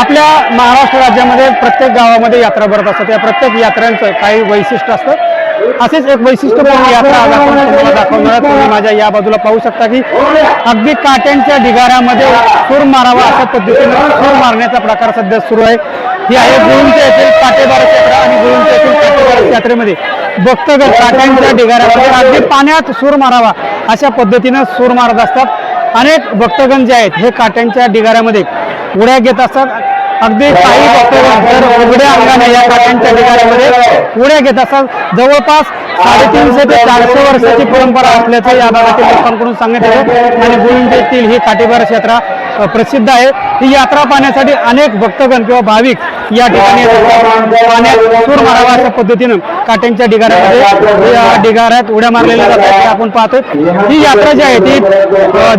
आपल्या महाराष्ट्र राज्यामध्ये प्रत्येक गावामध्ये यात्रा भरत असतात. या प्रत्येक यात्रांचं काही वैशिष्ट्य असतं. असेच एक वैशिष्ट्यपूर्ण यात्रा आज आपण तुम्हाला दाखवणार. तुम्ही माझ्या या बाजूला पाहू शकता की अगदी काट्यांच्या ढिगाऱ्यामध्ये सूर मारावा अशा पद्धतीने सूर मारण्याचा प्रकार सध्या सुरू आहे. ही आहे गुळूंच्या येथील काटेबारस यात्रा आणि गुळूंच्या येथील काटेबारस यात्रेमध्ये. भक्तगण काट्यांच्या ढिगाऱ्यामध्ये अगदी पाण्यात सूर मारावा अशा पद्धतीनं सूर मारत असतात. अनेक भक्तगण जे आहेत हे काट्यांच्या ढिगाऱ्यामध्ये उड्या घेत असतात. अगदी काही भक्तगण तर उघड्या अंगाने या काट्यांच्या ढिगाऱ्यामध्ये उड्या घेत असतात. जवळपास साडेतीनशे ते चारशे वर्षाची परंपरा असल्याचं या भागातील लोकांकडून सांगण्यात येतं आणि गुळूंज येथील ही काटेबारस यात्रा प्रसिद्ध आहे. ही यात्रा पाहण्यासाठी अनेक भक्तगण किंवा भाविक या ठिकाणी पाण्यात सूर मारावा अशा पद्धतीनं काट्यांच्या ढिगाऱ्यामध्ये या ढिगाऱ्यात उड्या मारलेल्या जातात आपण पाहतो ही यात्रा जी आहे ती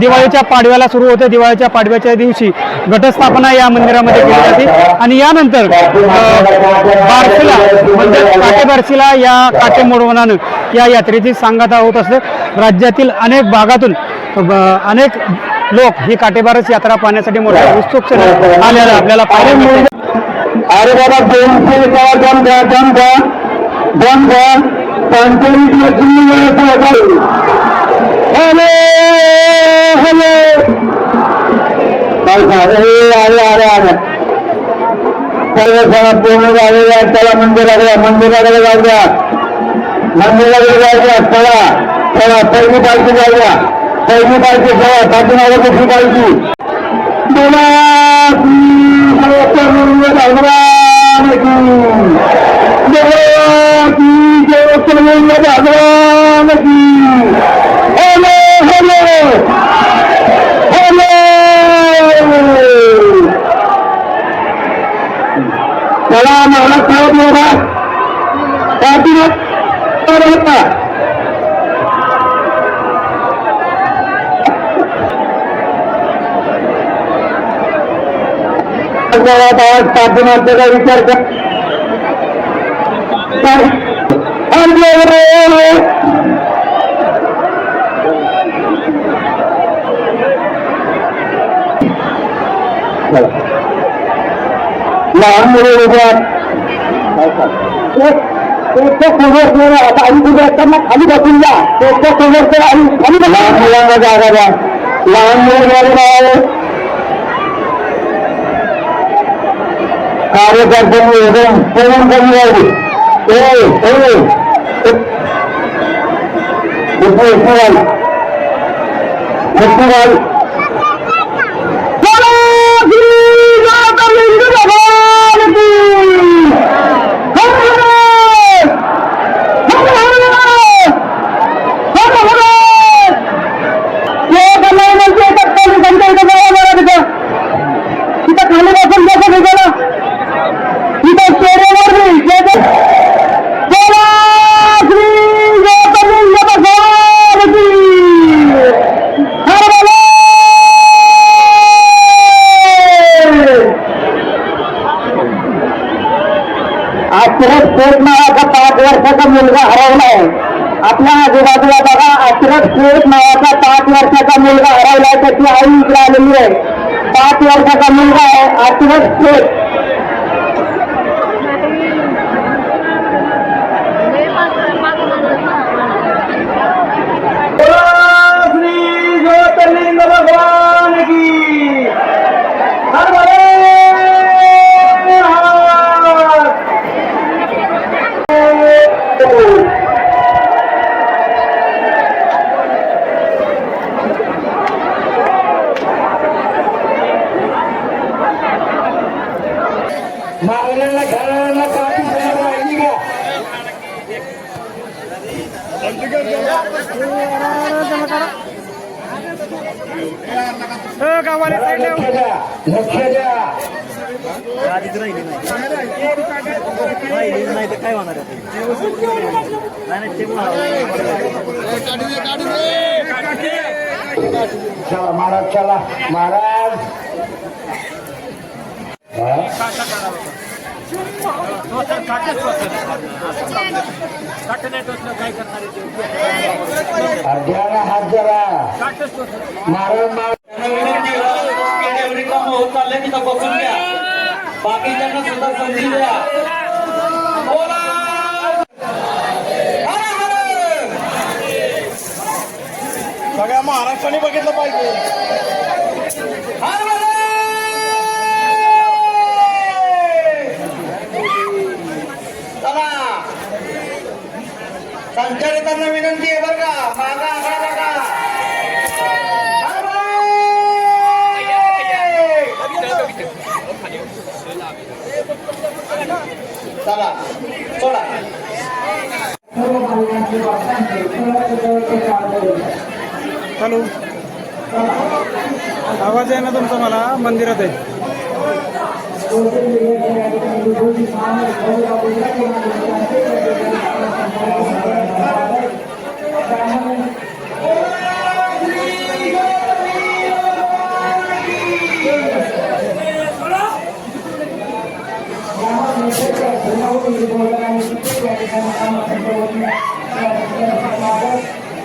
दिवाळीच्या पाडव्याला सुरू होते. दिवाळीच्या पाडव्याच्या दिवशी घटस्थापना या मंदिरामध्ये केली जाते. आणि यानंतर अ, बारशीला म्हणजे काटेबारशीला या काटे मोडवनानं या यात्रेची सांगता होत असते. राज्यातील अनेक भागातून अनेक लोक ही काटेबारस यात्रा पाहण्यासाठी मोठ्या उत्सुक आलेला आपल्याला पाहायला अरे बाबा दोनशे एकावर दम द्या दम द्या. दम द्या. पंचवीस हॅलो हॅलो. अरे अरे अरे अरे सर्व पूर्ण झालेला आहे त्याला मंदिराकडे मंदिराकडे जाऊ द्या मंदिराकडे जाऊ द्या चला चला पहिली पालखी जाऊ द्या पहिली पालखी चला पाठीमागे दुसरी पालखी बोला भगवान की देवा की भगवान की गावात आज पाठीमागचा विचार कर लहान मुले समोर आता आई उभे असताना खाली बसून जा. समोर आई खाली लहान मुलांना जागा द्या. लहान मुलं कार्यकर्त्यांनी एकदम पूर्ण कमी राहिली ए ए मुसलमान मुसलमान तिथं खाली बसून बसून गेलं तिथं चेहऱ्यावर बोला श्री गौतम भगवान की हर बोले आश्रत शेठ नावाचा पाच वर्षाचा मुलगा हरवलाय आपल्या आजूबाजूला बघा आश्रत शेठ नावाचा पाच वर्षाचा मुलगा हरवलाय त्याची आई इकडे आलेली आहे. पाच वर्षाचा मुलगा आहे. आश्रत शेठ लक्ष द्या नाही द्या चला महाराज चला महाराज हात जरा महाराज महाराज होत तिथं बसून घ्या बाकीच्यांना सुद्धा संधी द्या सगळ्या महाराष्ट्राने बघितलं पाहिजे. हॅलो. आवाज आहे ना तुमचा मला? मंदिरात आहे.